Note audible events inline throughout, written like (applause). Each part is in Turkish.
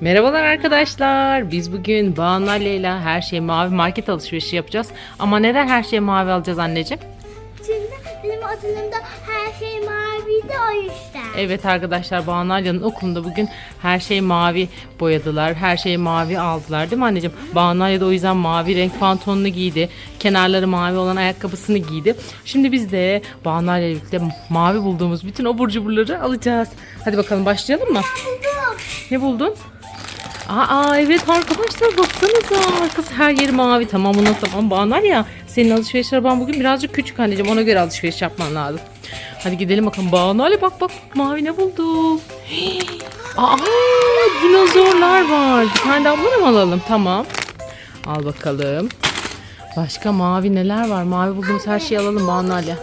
Merhabalar arkadaşlar. Biz bugün Banu ile her şey mavi market alışverişi yapacağız. Ama neden her şey mavi alacağız anneciğim? Çünkü benim aklımda her şey maviydi o yüzden. Evet arkadaşlar Banu Ali'nin okulunda bugün her şey mavi boyadılar. Her şey mavi aldılar değil mi anneciğim? Banu Ali de o yüzden mavi renk pantolonunu giydi. Kenarları mavi olan ayakkabısını giydi. Şimdi biz de Banu Ali ile birlikte mavi bulduğumuz bütün abur cuburları alacağız. Hadi bakalım başlayalım mı? Ne buldun? Aa evet arkadaşlar baksanıza arkası her yeri mavi tamam buna tamam bağlar ya senin alışveriş araban bugün birazcık küçük anneciğim ona göre alışveriş yapman lazım. Hadi gidelim bakalım Banu Ali bak bak mavi ne buldum. (gasps) Aa dinozorlar var. Bir tane daha bunları mı alalım? Tamam. Al bakalım. Başka mavi neler var? Mavi bulduğumuz her şeyi alalım oluyor.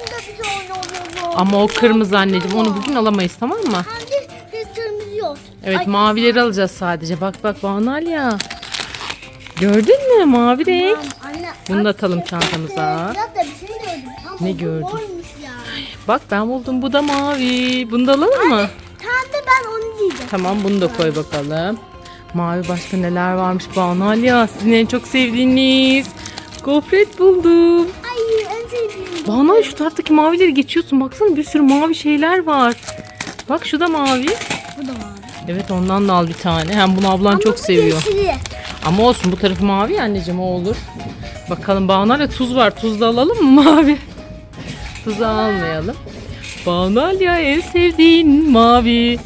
Ama o kırmızı anneciğim onu bugün alamayız tamam mı? Evet Ay, mavileri alacağız sadece. Bak bak Banal ya. Gördün mü mavi renk? Anne. Bunu da atalım çok çantamıza. da bir şey gördüm. Ama Ne bu gördün? Mormuş ya. Bak ben buldum bu da mavi. Bunu da alalım mı? Tam da ben onu diyeceğim. Tamam bunu da koy bakalım. Mavi başka neler varmış Banal ya. Sizin en çok sevdiğiniz. Gofret buldum. Ay en sevdiğim. Banal şu taraftaki mavileri geçiyorsun. Baksana bir sürü mavi şeyler var. Bak şu da mavi. Bu da mavi. Evet ondan da al bir tane. Hem bunu ablan Ama çok seviyor. yeşili. Ama olsun bu tarafı mavi ya anneciğim o olur. Bakalım Banalya tuz var. Tuz da alalım mı mavi? Tuzu almayalım. Banalya en sevdiğin mavi.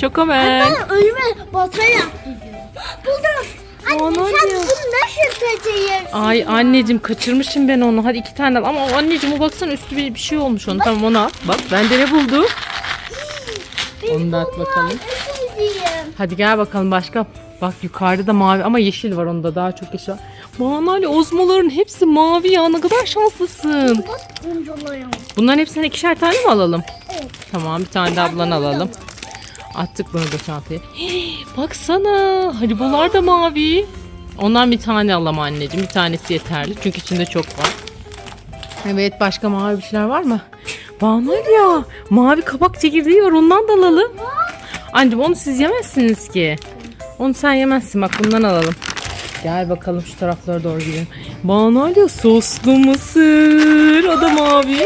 Şokomen. Ben ölüme batarya yaptı diyor. Buldum. Anne Aman sen ya. bunu nasıl taşıyırsın? Ay anneciğim kaçırmışım ben onu. Hadi iki tane al. Ama o anneciğim o baksana üstü bir, bir şey olmuş onun. Tamam onu al. Bak ben de ne buldum. Onu da at bakalım. Hadi gel bakalım başka. Bak yukarıda da mavi ama yeşil var onda daha çok yeşil var. Banalya ozmaların hepsi mavi ya ne kadar şanslısın. Bunların hepsinden ikişer tane mi alalım? Evet. Tamam bir tane de ablan alalım. Attık bunu da çantaya. Hii, (gasps) baksana haribolar da mavi. Ondan bir tane alalım anneciğim. Bir tanesi yeterli. Çünkü içinde çok var. Evet başka mavi bir şeyler var mı? Banal ya. Mavi kabak çekirdeği var ondan da alalım. Anneciğim onu siz yemezsiniz ki. Onu sen yemezsin bak bundan alalım. Gel bakalım şu taraflara doğru gidelim. Banal ya soslu mısır. O da mavi.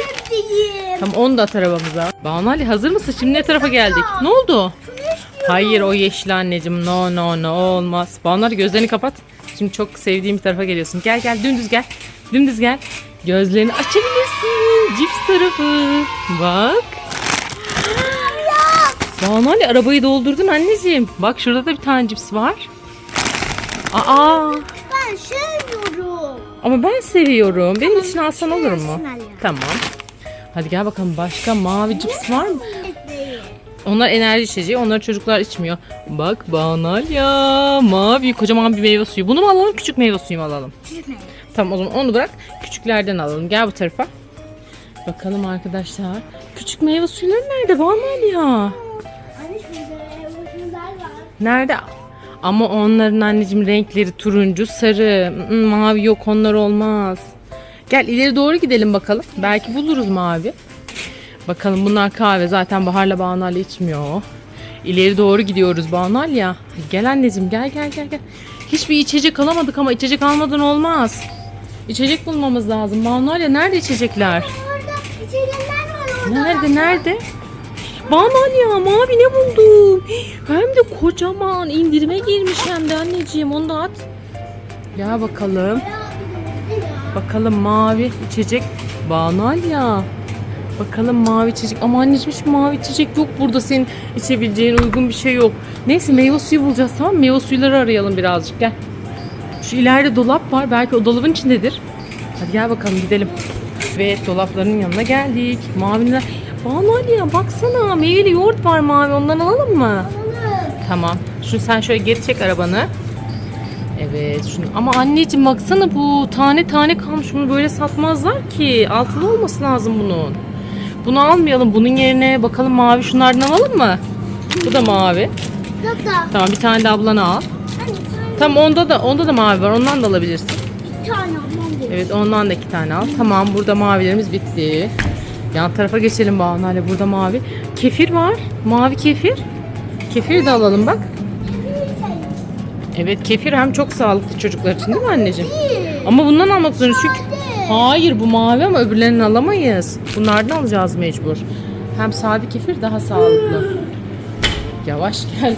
Tamam onu da at arabamıza. Banu Ali hazır mısın? Şimdi ne tarafa geldik? Ne oldu? Hayır o yeşil anneciğim. No no no olmaz. Banu Ali gözlerini kapat. Şimdi çok sevdiğim bir tarafa geliyorsun. Gel gel dümdüz gel. Dümdüz gel. Gözlerini açabilirsin. Cips tarafı. Bak. Banu Ali arabayı doldurdun anneciğim. Bak şurada da bir tane cips var. Aa Ben sevmiyorum. ama ben seviyorum. Benim için alsan olur mu? Tamam. Hadi gel bakalım başka mavi cips var mı? Onlar enerji içeceği. Onları çocuklar içmiyor. Bak banal ya. Mavi kocaman bir meyve suyu. Bunu mu alalım küçük meyve suyu mu alalım? Çizme. Tamam o zaman onu bırak. Küçüklerden alalım. Gel bu tarafa. Bakalım arkadaşlar. Küçük meyve suyları nerede banal Nerede? Ama onların anneciğim renkleri turuncu, sarı, mm, mavi yok onlar olmaz. Gel ileri doğru gidelim bakalım. Belki buluruz mavi. Bakalım bunlar kahve. Zaten Bahar'la Banal içmiyor. İleri doğru gidiyoruz Banal ya. Gel anneciğim gel gel gel gel. Hiçbir içecek alamadık ama içecek almadan olmaz. İçecek bulmamız lazım. Banal ya nerede içecekler? Orada içecekler var orada. Nerede nerede? Banal ya mavi ne buldum? De kocaman indirime girmiş hem de anneciğim onu da at. Gel bakalım. Bakalım mavi içecek. Banal ya. Bakalım mavi içecek. Ama anneciğim hiç mavi içecek yok burada senin içebileceğin uygun bir şey yok. Neyse meyve suyu bulacağız tamam mı? Meyve suyları arayalım birazcık gel. Şu ileride dolap var. Belki o dolabın içindedir. Hadi gel bakalım gidelim. Ve dolapların yanına geldik. Maviler. Banal ya baksana meyveli yoğurt var mavi ondan alalım mı? Alalım. Tamam. Şunu sen şöyle geri çek arabanı. Evet şunu. Ama anneciğim baksana bu tane tane kalmış. Bunu böyle satmazlar ki. Altılı olması lazım bunun. Bunu almayalım. Bunun yerine bakalım mavi şunlardan alalım mı? Bu da mavi. Da. Tamam bir tane de ablana al. Sen Tamam onda da onda da mavi var. Ondan da alabilirsin. bir tane almam dedi. Evet ondan da iki tane al. Tamam burada mavilerimiz bitti. Yan tarafa geçelim Banu. Hani burada mavi. Kefir var. Mavi kefir. Kefir de alalım bak. Evet kefir hem çok sağlıklı çocuklar için değil mi anneciğim? Ama bundan almak zorundayız çünkü... Hayır bu mavi ama öbürlerini alamayız. Bunlardan alacağız mecbur. Hem sade kefir daha sağlıklı. Yavaş gel.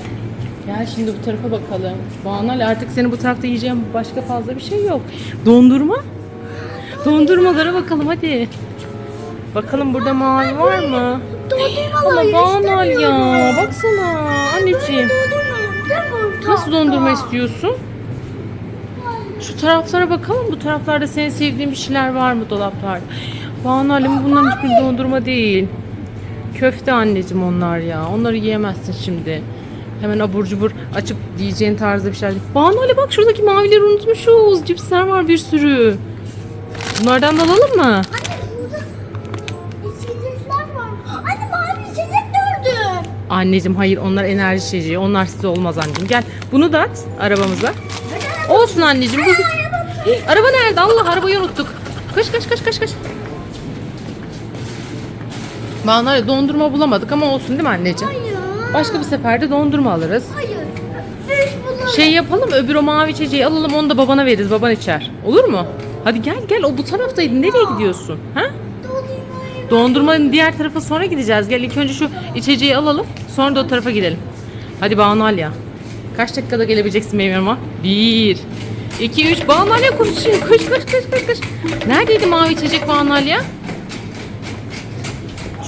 Gel şimdi bu tarafa bakalım. Banal artık seni bu tarafta yiyeceğim başka fazla bir şey yok. Dondurma. Dondurmalara bakalım hadi. Bakalım burada mavi var mı? Dondurmalar Ama Banal ya. Baksana anneciğim. Nasıl dondurma istiyorsun? Şu taraflara bakalım. Bu taraflarda senin sevdiğin bir şeyler var mı dolaplarda? Banu Halim bunların hiçbir dondurma değil. Köfte anneciğim onlar ya. Onları yiyemezsin şimdi. Hemen abur cubur açıp yiyeceğin tarzda bir şeyler. Banu Ali bak şuradaki mavileri unutmuşuz. Cipsler var bir sürü. Bunlardan da alalım mı? Anne Anneciğim hayır onlar enerji içeceği. Onlar size olmaz anneciğim. Gel bunu da at arabamıza. Olsun anneciğim. Bu... Araba nerede? Allah arabayı unuttuk. Koş koş koş koş koş. Bana dondurma bulamadık ama olsun değil mi anneciğim? Hayır. Başka bir seferde dondurma alırız. Hayır. Şey yapalım öbür o mavi içeceği alalım onu da babana veririz. Baban içer. Olur mu? Hadi gel gel o bu taraftaydı. Nereye gidiyorsun? Ha? Dondurmanın diğer tarafa sonra gideceğiz. Gel ilk önce şu içeceği alalım. Sonra da o tarafa gidelim. Hadi Banu Alya. Kaç dakikada gelebileceksin benim yanıma? Bir, iki, üç. Banu Alya koşuyor. Koş koş koş koş koş. Neredeydi mavi içecek Banu Alya?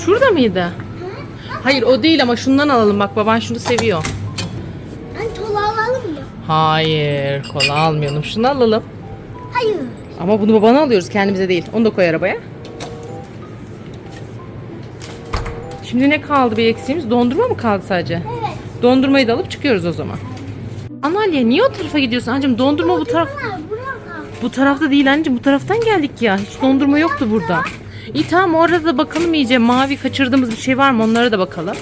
Şurada mıydı? Hayır o değil ama şundan alalım. Bak baban şunu seviyor. Anne kola alalım mı? Hayır kola almayalım. Şunu alalım. Hayır. Ama bunu babana alıyoruz kendimize değil. Onu da koy arabaya. Şimdi ne kaldı bir eksiğimiz? Dondurma mı kaldı sadece? Evet. Dondurmayı da alıp çıkıyoruz o zaman. Analya niye o tarafa gidiyorsun? Anneciğim dondurma bu taraf bu tarafta değil anneciğim. Bu taraftan geldik ya. Hiç dondurma yoktu burada. İyi tamam orada da bakalım iyice. Mavi kaçırdığımız bir şey var mı? Onlara da bakalım.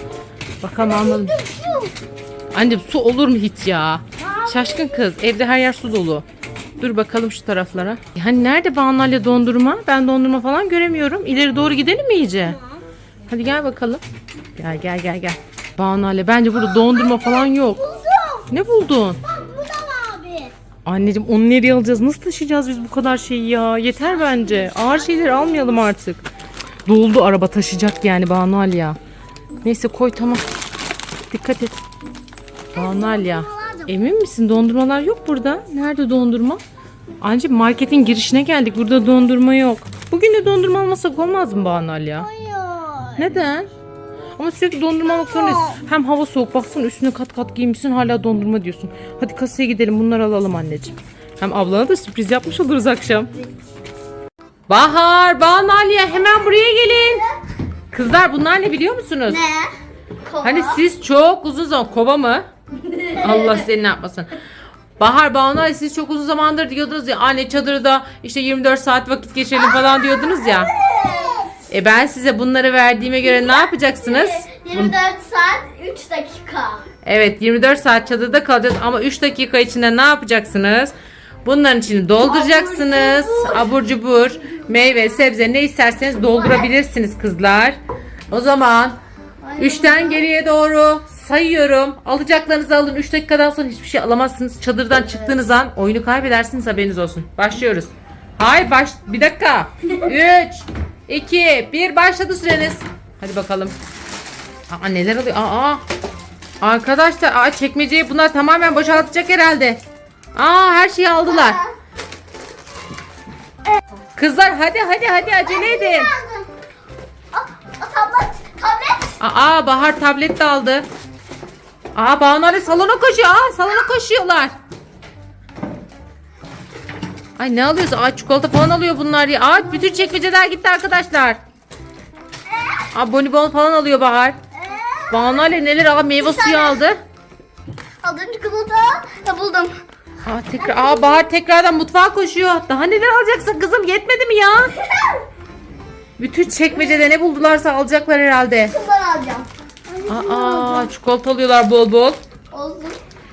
Bakalım. Şu. Anneciğim su olur mu hiç ya? Şaşkın kız. Evde her yer su dolu. Dur bakalım şu taraflara. Yani nerede Banalya dondurma? Ben dondurma falan göremiyorum. İleri doğru gidelim mi iyice? Hadi gel bakalım. Gel gel gel gel. Banalya bence burada dondurma falan yok. Buldum. Ne buldun? Bak bu da mavi. Anneciğim onu nereye alacağız? Nasıl taşıyacağız biz bu kadar şeyi ya? Yeter bence. Ağır şeyleri almayalım artık. Doldu araba taşıyacak yani Banu Alya. Neyse koy tamam. Dikkat et. Banu Alya. Emin misin? Dondurmalar yok burada. Nerede dondurma? Anneciğim marketin girişine geldik. Burada dondurma yok. Bugün de dondurma almasak olmaz mı Banu Alya? Hayır. Neden? Ama sürekli dondurma almak zorundayız. Hem hava soğuk baksana üstüne kat kat giymişsin hala dondurma diyorsun. Hadi kasaya gidelim bunları alalım anneciğim. Hem ablana da sürpriz yapmış oluruz akşam. Bahar, Banu Aliye hemen buraya gelin. Kızlar bunlar ne biliyor musunuz? Ne? Hani siz çok uzun zaman kova mı? (laughs) Allah seni ne yapmasın. Bahar Banu Ali, siz çok uzun zamandır diyordunuz ya anne çadırda işte 24 saat vakit geçirelim falan diyordunuz ya. E ben size bunları verdiğime göre ne yapacaksınız? 24 saat 3 dakika. Evet 24 saat çadırda kalacağız ama 3 dakika içinde ne yapacaksınız? Bunların içini dolduracaksınız. Abur cubur, meyve, sebze ne isterseniz doldurabilirsiniz kızlar. O zaman 3'ten geriye doğru sayıyorum. Alacaklarınızı alın. 3 dakikadan sonra hiçbir şey alamazsınız. Çadırdan çıktığınız an oyunu kaybedersiniz haberiniz olsun. Başlıyoruz. Hayır baş bir dakika. (laughs) 3 2 1 başladı süreniz. Hadi bakalım. Aa neler oluyor? Aa. Arkadaşlar aa, çekmeceyi bunlar tamamen boşaltacak herhalde. Aa her şeyi aldılar. Kızlar hadi hadi hadi acele edin. Tablet. Tablet. Aa Bahar tablet de aldı. Aa Banu salona koşuyor. Aa salona koşuyorlar. Ay ne alıyorsun? Aa çikolata falan alıyor bunlar ya. Aa bütün çekmeceler gitti arkadaşlar. Aa bonibon falan alıyor Bahar. Banu Ali neler al meyve suyu aldı. Aldım çikolata. Ha, buldum. Aa tekrar aa Bahar tekrardan mutfağa koşuyor. Daha neler alacaksın kızım? Yetmedi mi ya? (laughs) Bütün çekmecede ne buldularsa alacaklar herhalde. Bunları alacağım. Aa çikolata alıyorlar bol bol. Oldu.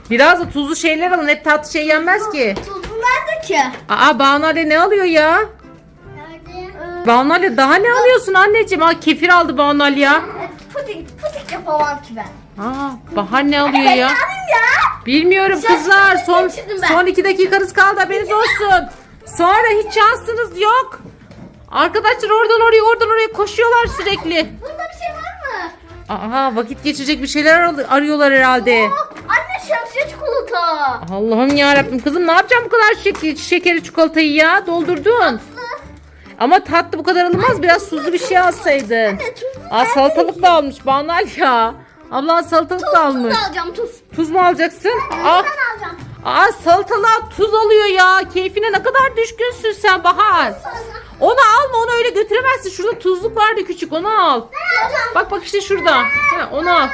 Biraz da tuzlu şeyler alın. Hep tatlı şey yenmez ki. Tuzlu nerede ki? Aa Banu Ali ne alıyor ya? Nerede? Banu Ali daha ne alıyorsun anneciğim? Aa kefir aldı Banu Ali ya. Pudik, pudik yapamam ki ben. Aa, Bahar ne alıyor ya? Bilmiyorum Şaşkın kızlar. Son son iki dakikanız kaldı haberiniz olsun. Sonra hiç şansınız yok. Arkadaşlar oradan oraya oradan oraya koşuyorlar sürekli. Bunda bir şey var mı? Aha vakit geçirecek bir şeyler ar- arıyorlar herhalde. Bak anne şemsiye çikolata. Allah'ım ya Rabbim kızım ne yapacağım bu kadar şek- şekeri çikolatayı ya doldurdun. Ama tatlı bu kadar alınmaz biraz tuzlu bir şey alsaydın. Tuzlu. Aa salatalık da almış Banal ya. Ablan salatalık da almış. Tuz alacağım tuz. Tuz mu alacaksın? Aa, Ben alacağım. aa salatalığa tuz alıyor ya. Keyfine ne kadar düşkünsün sen Bahar. Onu alma onu öyle götüremezsin. Şurada tuzluk vardı küçük onu al. Bak bak işte şurada. Ha, onu al.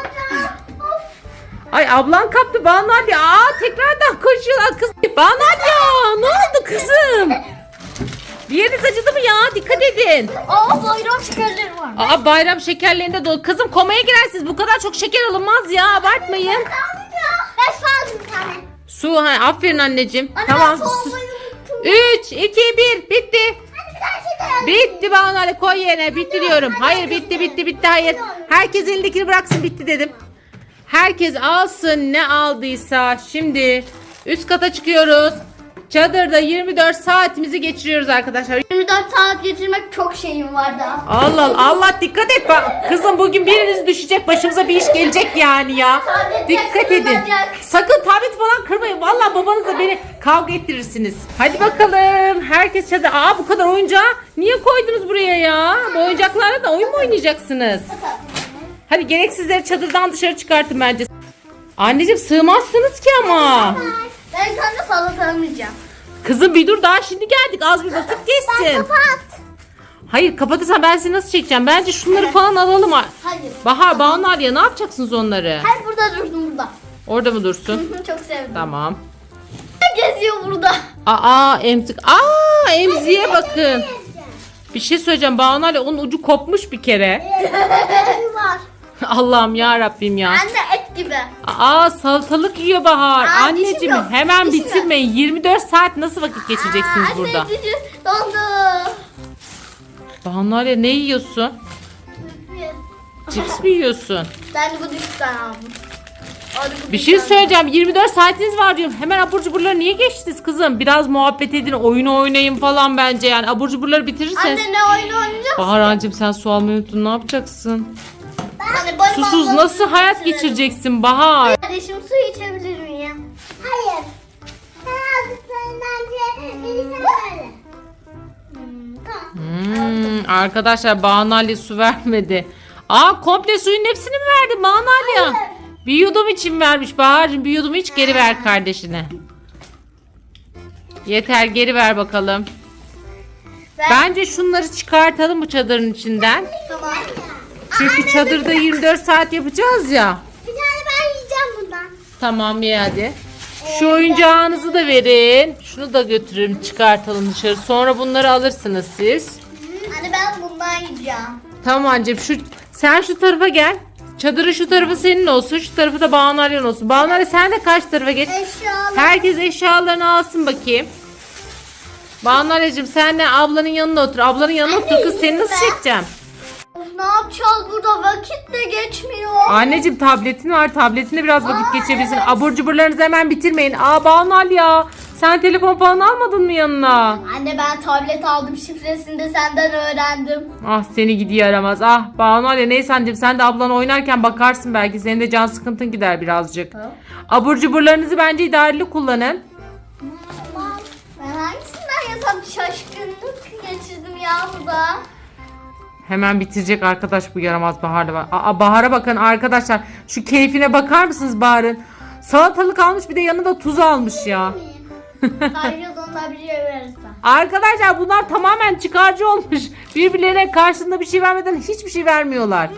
Ay ablan kaptı Banal ya. Aa tekrardan koşuyorlar kız. Banal ya ne oldu kızım? Bir yeriniz acıdı mı ya? Dikkat edin. Aa bayram şekerleri var. Aa bayram şekerlerinde dolu. Kızım komaya girersiniz. Bu kadar çok şeker alınmaz ya. Abartmayın. Ben aldım bir tane. Su ha aferin anneciğim. Anne tamam. ben soğumayı unuttum. 3 2 1 bitti. Bitti Banu Ali koy yerine. Bitti diyorum. Hayır bitti bitti bitti hayır. Herkes elindekini bıraksın bitti dedim. Herkes alsın ne aldıysa. Şimdi üst kata çıkıyoruz. Çadırda 24 saatimizi geçiriyoruz arkadaşlar. 24 saat geçirmek çok şeyim var daha. Allah Allah Allah dikkat et bak. Kızım bugün biriniz düşecek başımıza bir iş gelecek yani ya. Dikkat edin. Sakın tablet falan kırmayın. Vallahi babanızla beni kavga ettirirsiniz. Hadi bakalım. Herkes çadır. Aa bu kadar oyuncağı niye koydunuz buraya ya? Bu oyuncaklarla da oyun mu oynayacaksınız? Hadi gereksizleri çadırdan dışarı çıkartın bence. Anneciğim sığmazsınız ki ama. Ben sana salata almayacağım. Kızım bir dur daha şimdi geldik. Az bir vakit geçsin. Kapat. Hayır kapatırsan ben seni nasıl çekeceğim? Bence şunları falan alalım. Hayır. Bahar, Banu ya ne yapacaksınız onları? Hayır burada durdum burada. Orada mı dursun? (laughs) çok sevdim. Tamam. Geziyor burada. Aa emzik. Aa emziğe bakın. Bir şey söyleyeceğim. Banu Ali onun ucu kopmuş bir kere. (laughs) var. (laughs) Allah'ım ya Rabbim ya. Anne gibi. Aa salatalık yiyor Bahar. Aa, Anneciğim dişim yok. hemen Dişim yok. bitirmeyin. 24 saat nasıl vakit geçireceksiniz Aa, burada? Anne cici dondu. Banu Ali ne yiyorsun? Cips mi yiyorsun? Ben de bu düşükten aldım. Hadi bu Bir şey düşükten. söyleyeceğim. 24 saatiniz var diyorum. Hemen abur cuburları niye geçtiniz kızım? Biraz muhabbet edin, oyun oynayın falan bence yani. Abur cuburları bitirirseniz. Anne ne oyun oynayacağız? Bahar'cığım sen su almayı unuttun. Ne yapacaksın? Anne boy Susuz bandını nasıl hayat bitirelim. geçireceksin Bahar? Kardeşim su içebilir miyim? Hayır. Sen aldıklarından biri sen öyle. Hmm, arkadaşlar Banu Ali su vermedi. Aa komple suyun hepsini mi verdin Banu Ali? ya? Bir yudum için vermiş Bahar'cığım. Bir yudum iç geri ver kardeşine. Yeter geri ver bakalım. Ben... Bence şunları çıkartalım bu çadırın içinden. Tamam. Çünkü çadırda 24 saat yapacağız ya. Bir tane ben yiyeceğim bundan. Tamam ye hadi. Şu oyuncağınızı da verin. Şunu da götürün çıkartalım dışarı. Sonra bunları alırsınız siz. Anne ben bundan yiyeceğim. Tamam anneciğim şu sen şu tarafa gel. Çadırın şu tarafı senin olsun. Şu tarafı da Banu olsun. Banu sen de karşı tarafa geç. Eşyalar. Herkes eşyalarını alsın bakayım. Banu sen de ablanın yanına otur. Ablanın yanına otur kız seni nasıl çekeceğim? Ne yapacağız burada? Vakit de geçmiyor. Anneciğim tabletin var. Tabletinde biraz vakit geçebilirsin. Abur cuburlarınızı hemen bitirmeyin. Aa Banu Ali ya. Sen telefon falan almadın mı yanına? Anne ben tablet aldım şifresini de senden öğrendim. Ah seni gidiyor yaramaz. Ah Banu Ali neyse anneciğim sen de ablan oynarken bakarsın belki. Senin de can sıkıntın gider birazcık. Abur cuburlarınızı bence idareli kullanın. Ben hangisinden yasam şaşkınlık geçirdim ya burada. Hemen bitirecek arkadaş bu yaramaz Bahar'la. bak- Aa, Bahar'a bakın arkadaşlar. Şu keyfine bakar mısınız Bahar'ın? Salatalık almış bir de yanında tuz almış ya. (laughs) Şey verirsen. Arkadaşlar bunlar tamamen çıkarcı olmuş. Birbirlerine karşında bir şey vermeden hiçbir şey vermiyorlar.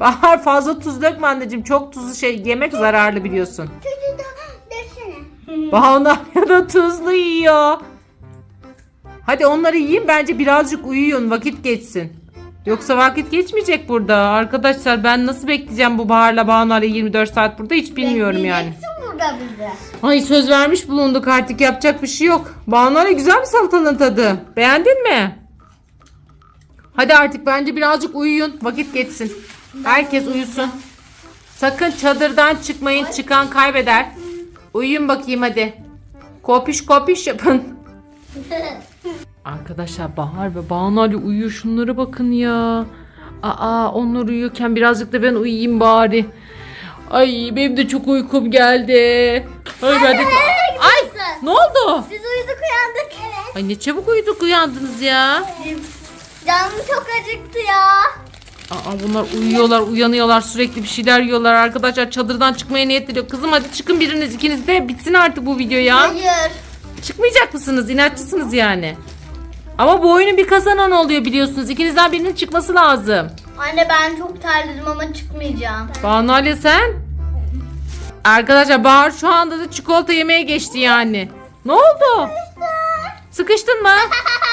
Bahar fazla tuz dökme anneciğim. Çok tuzlu şey yemek zararlı biliyorsun. Çocuğu da desene. Bahar ya da tuzlu yiyor. Hadi onları yiyin bence birazcık uyuyun vakit geçsin. Yoksa vakit geçmeyecek burada. Arkadaşlar ben nasıl bekleyeceğim bu Bahar'la Banu'yla 24 saat burada hiç bilmiyorum yani. Burada bize. Ay söz vermiş bulunduk artık yapacak bir şey yok. Banu'yla güzel mi salatanın tadı? Beğendin mi? Hadi artık bence birazcık uyuyun. Vakit geçsin. Herkes uyusun. Sakın çadırdan çıkmayın. Çıkan kaybeder. Uyuyun bakayım hadi. Kopiş kopiş yapın. (laughs) Arkadaşlar Bahar ve Banu Ali uyuyor. Şunlara bakın ya. Aa onlar uyuyorken birazcık da ben uyuyayım bari. Ay benim de çok uykum geldi. Ay ben de... Ay ne oldu? Biz uyuduk uyandık. Evet. Ay ne çabuk uyuduk uyandınız ya. Canım çok acıktı ya. Aa bunlar uyuyorlar, uyanıyorlar, sürekli bir şeyler yiyorlar arkadaşlar. Çadırdan çıkmaya niyet ediyor. Kızım hadi çıkın biriniz ikiniz de bitsin artık bu video ya. Hayır. Çıkmayacak mısınız? İnatçısınız yani. Ama bu oyunun bir kazanan oluyor biliyorsunuz. İkinizden birinin çıkması lazım. Anne ben çok terledim ama çıkmayacağım. Banu Ali sen? Arkadaşlar Bahar şu anda da çikolata yemeye geçti yani. Ne oldu? Sıkıştın mı? (laughs)